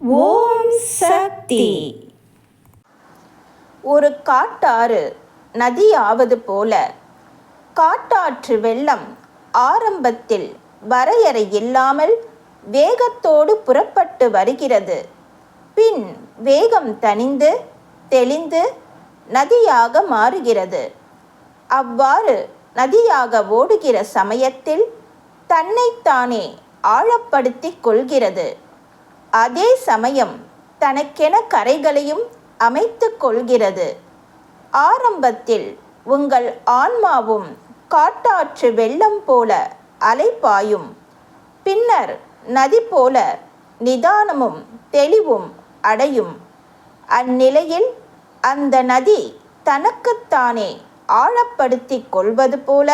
ஓம் சக்தி. ஒரு காட்டாறு நதியாவது போல காட்டாற்று வெள்ளம் ஆரம்பத்தில் வரையறை இல்லாமல் வேகத்தோடு புறப்பட்டு வருகிறது. பின் வேகம் தணிந்து தெளிந்து நதியாக மாறுகிறது. அவ்வாறு நதியாக ஓடுகிற சமயத்தில் தன்னைத்தானே ஆழப்படுத்திக் கொள்கிறது. அதே சமயம் தனக்கென கரைகளையும் அமைத்து கொள்கிறது. ஆரம்பத்தில் உங்கள் ஆன்மாவும் காட்டாற்று வெள்ளம் போல அலைப்பாயும் பின்னர் நதி போல நிதானமும் தெளிவும் அடையும். அந்நிலையில் அந்த நதி தனக்குத்தானே ஆழப்படுத்தி கொள்வது போல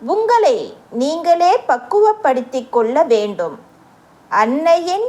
உங்களை நீங்களே பக்குவப்படுத்திக் கொள்ள வேண்டும். அன்னையின்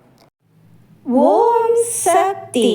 Om Shakti